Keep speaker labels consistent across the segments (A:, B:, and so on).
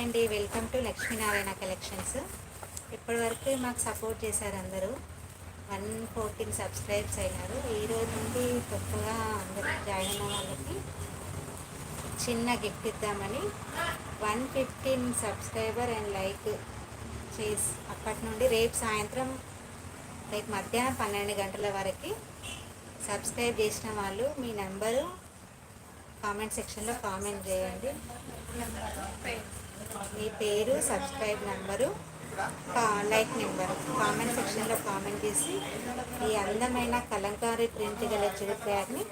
A: అండి. Welcome to Lakshminarayana collections. ఇప్పటివరకు మాకు సపోర్ట్ చేశారు అందరూ. వన్ ఫోర్టీన్ సబ్స్క్రైబ్స్ అయినారు. ఈరోజు నుండి కొత్తగా అందరూ జాయిన్ అయిన వాళ్ళకి చిన్న గిఫ్ట్ ఇద్దామని one fifteen subscriber and like చేసి అప్పటి నుండి రేపు సాయంత్రం రేపు మధ్యాహ్నం పన్నెండు గంటల వరకు సబ్స్క్రైబ్ చేసిన వాళ్ళు మీ నెంబరు కామెంట్ సెక్షన్లో కామెంట్ చేయండి. మీ పేరు subscribe number like number. Comment సెక్షన్లో కామెంట్ చేసి ఈ అందమైన కలంకారీ ప్రింట్ గల జిల్ బ్యాగ్ని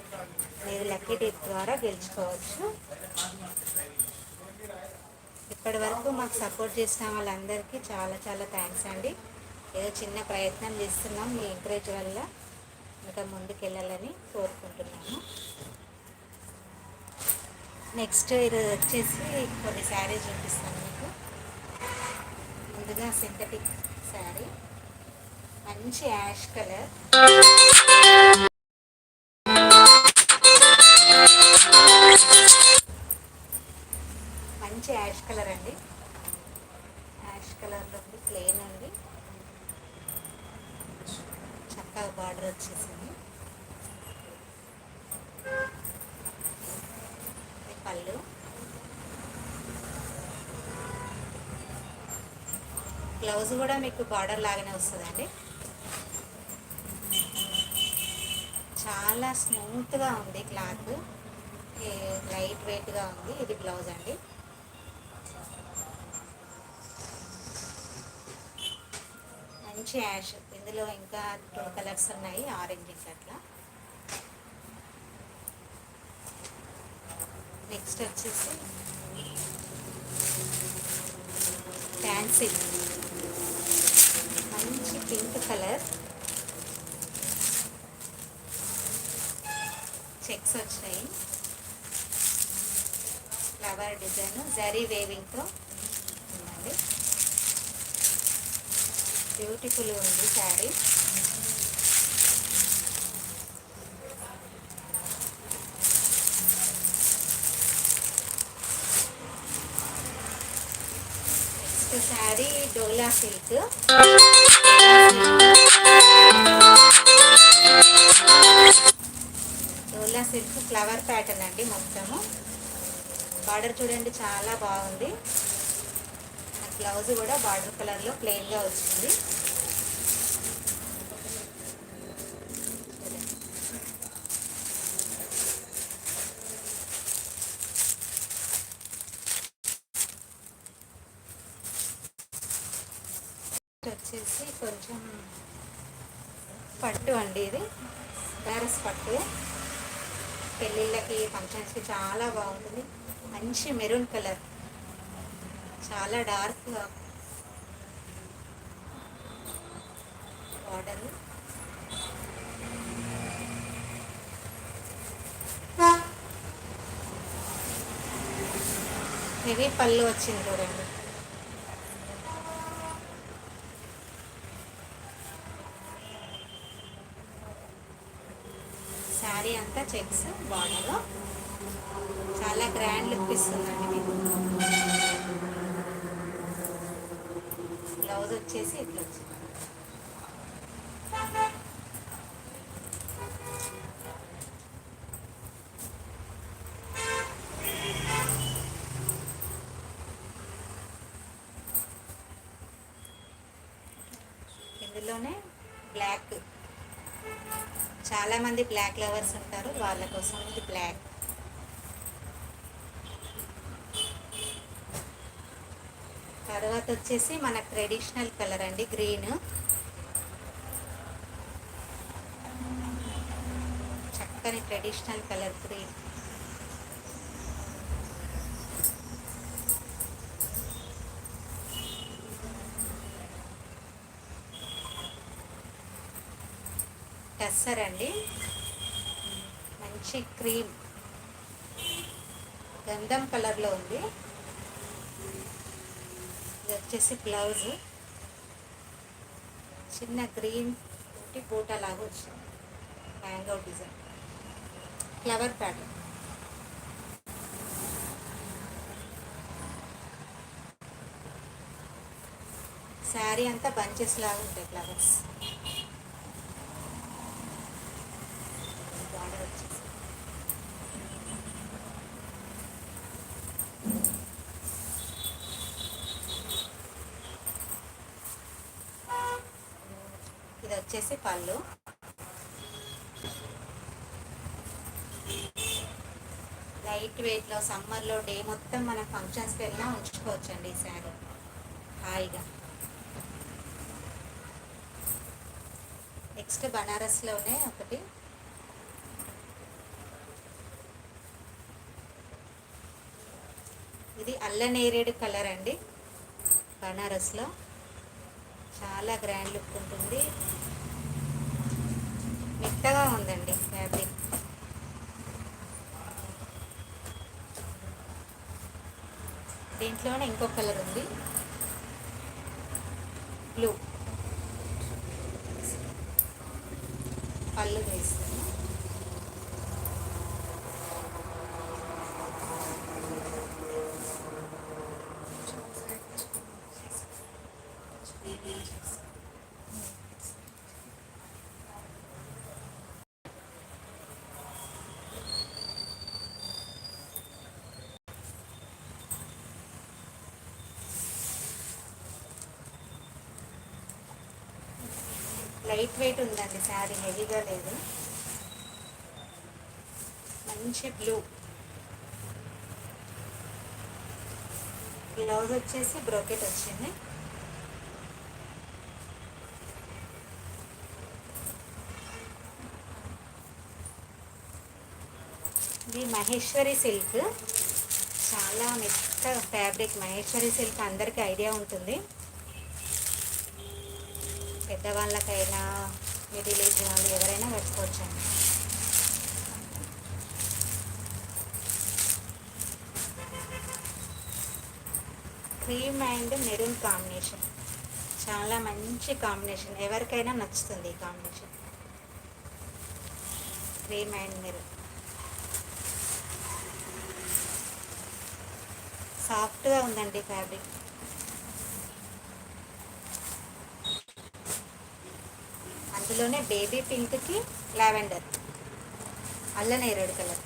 A: మీరు లక్కీ డిప్ ద్వారా గెలుచుకోవచ్చు. ఇప్పటి వరకు మాకు సపోర్ట్ చేసిన వాళ్ళందరికీ చాలా చాలా థ్యాంక్స్ అండి. ఏదో చిన్న ప్రయత్నం చేస్తున్నాం మీ ఎంకరేజ్ వల్ల. ఇంకా ముందుకెళ్ళాలని కోరుకుంటున్నాము. నెక్స్ట్ ఇది వచ్చేసి కొన్ని శారీస్ చూపిస్తాను మీకు. ముందుగా సింథటిక్ శారీ. మంచి యాష్ కలర్. మంచి యాష్ కలర్ అండి. యాష్ కలర్లో ప్లేన్ ప్లెయిన్ ఉంది. చక్కగా బార్డర్ వచ్చేసింది. బ్లౌజ్ కూడా మీకు బార్డర్ లాగానే వస్తుందండి. చాలా స్మూత్గా ఉంది క్లాత్. లైట్ వెయిట్గా ఉంది ఇది బ్లౌజ్ అండి. మంచి యాష్ ఇందులో ఇంకా టూ కలర్స్ ఉన్నాయి ఆరెంజ్ అట్లా. నెక్స్ట్ వచ్చేసి ఫ్యాన్సీ. Pink colour. చెక్స్ వచ్చాయి. ఫ్లవర్ డిజైన్ జరీ వేవింగ్తో ఉందండి. బ్యూటిఫుల్ ఉంది sari next sari Dola silk Dola silk flower pattern అండి మొత్తము. బార్డర్ చూడండి చాలా బాగుంది. బ్లౌజ్ కూడా బార్డర్ కలర్లో ప్లెయిన్గా వచ్చింది. వచ్చేసి కొంచెం పట్టు అండి ఇది. ప్యారస్ పట్టు. పెళ్ళిళ్ళకి ఫంక్షన్స్కి చాలా బాగుంటుంది. మంచి మెరూన్ కలర్. చాలా డార్క్ బార్డర్. హెవీ పళ్ళు వచ్చింది చూడండి శారీ అంతా చెక్స్ బార్డర్ చాలా గ్రాండ్ లుక్ ఇస్తుందండి మీకు. బ్లౌజ్ వచ్చేసి ఇట్లా వచ్చింది. ఇందులోనే బ్లాక్ చాలామంది బ్లాక్ లవర్స్ ఉంటారు వాళ్ళ కోసం ఇది బ్లాక్ తర్వాత వచ్చేసి మన ట్రెడిషనల్ కలర్ అండి గ్రీన్ చక్కని ట్రెడిషనల్ కలర్ గ్రీన్ టస్సర్ అండి మంచి క్రీమ్. గంధం కలర్లో ఉంది. ఇది వచ్చేసి బ్లౌజ్. చిన్న గ్రీన్ ఒకటి బూట లాగా వచ్చింది. Hang design. Flower pattern. Sari అంతా బంచెస్ లాగా ఉంటాయి ఫ్లవర్స్ బార్డర్ వచ్చేసి ఇది వచ్చేసి పళ్ళు లైట్ వెయిట్లో సమ్మర్లో డే మొత్తం మనం ఫంక్షన్స్కి వెళ్ళినా ఉంచుకోవచ్చండి ఈ శారీ. హాయిగా. నెక్స్ట్ బనారస్లోనే ఒకటి. ఇది అల్లనేరేడు కలర్ అండి. బనారస్లో. చాలా గ్రాండ్ లుక్ ఉంటుంది. మెత్తగా ఉందండి ఫ్యాబ్రిక్ దీంట్లోనే ఇంకో కలర్ ఉంది. బ్లూ పళ్ళు వేస్తుంది లైట్ వెయిట్ ఉందండి శారీ హెవీగా లేదు. మంచి బ్లూ. బ్లౌజ్ వచ్చేసి బ్రోకెట్ వచ్చింది. ఇది మహేశ్వరి సిల్క్. చాలా మెత్త ఫ్యాబ్రిక్. మహేశ్వరి సిల్క్ అందరికీ ఐడియా ఉంటుంది. పెద్దవాళ్ళకైనా మిడిల్ ఏజ్ వాళ్ళు ఎవరైనా కట్టుకోవచ్చండి క్రీమ్ అండ్ మెరూన్ కాంబినేషన్. చాలా మంచి కాంబినేషన్. ఎవరికైనా నచ్చుతుంది ఈ కాంబినేషన్. Cream and maroon. సాఫ్ట్గా ఉందండి ఫ్యాబ్రిక్. అందులోనే బేబీ పింక్కి లావెండర్ అల్లనే రెడ్ కలర్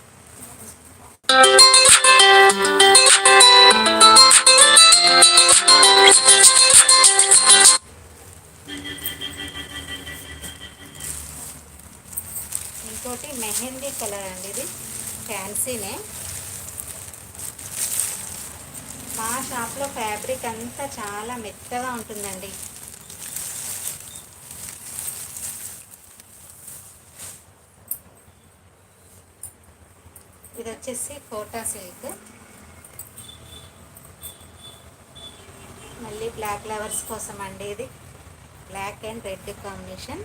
A: ఇంకోటి మెహందీ కలర్ అండి ఇది. ఫ్యాన్సీనే. మా షాప్లో ఫ్యాబ్రిక్ అంతా చాలా మెత్తగా ఉంటుందండి. ఇది వచ్చేసి కోటా సిల్క్. మళ్ళీ బ్లాక్ ఫ్లవర్స్ కోసం అండి ఇది. Black and red combination.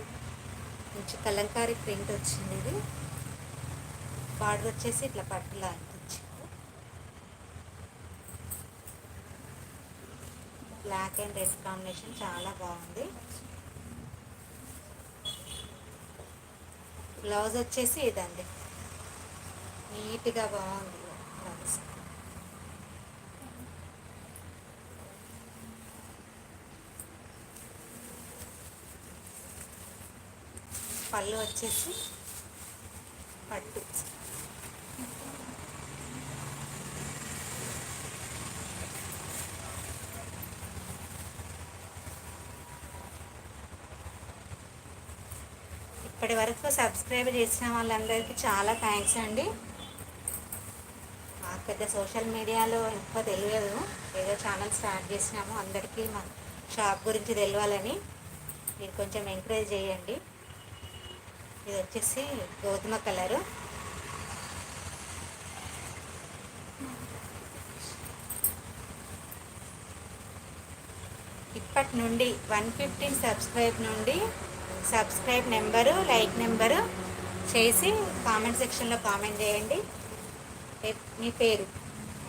A: మంచి కలంకారీ ప్రింట్ వచ్చింది ఇది. బార్డర్ వచ్చేసి ఇట్లా పట్టులా వచ్చింది. బ్లాక్ అండ్ రెడ్ కాంబినేషన్ చాలా బాగుంది. బ్లౌజ్ వచ్చేసి ఇదండి. నీట్గా బాగుంది. బ్లౌజ్ పళ్ళు వచ్చేసి పట్టు. ఇప్పటి వరకు సబ్స్క్రైబ్ చేసిన వాళ్ళందరికీ చాలా థ్యాంక్స్ అండి. పెద్ద సోషల్ మీడియాలో ఎక్కువ తెలియదు. ఏదో ఛానల్ స్టార్ట్ చేసినాము. అందరికీ మా షాప్ గురించి తెలియాలని మీరు కొంచెం ఎంకరేజ్ చేయండి. ఇది వచ్చేసి గోధుమ కలరు. ఇప్పటి నుండి వన్ ఫిఫ్టీన్ సబ్స్క్రైబ్ నుండి సబ్స్క్రైబ్ నెంబరు లైక్ నెంబరు చేసి కామెంట్ సెక్షన్లో కామెంట్ చేయండి. మీ పేరు?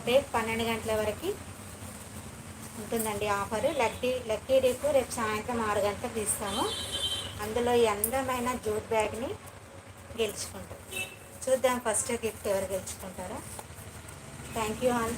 A: రేపు పన్నెండు గంటల వరకు ఉంటుందండి ఆఫరు. లక్కీ లక్కీ రేపు రేపు సాయంత్రం ఆరు గంటలకు తీస్తాము. అందులో ఈ అందమైన జూట్ బ్యాగ్ని గెలుచుకుంటాం. చూద్దాం ఫస్ట్ గిఫ్ట్ ఎవరు గెలుచుకుంటారో. Thank you all.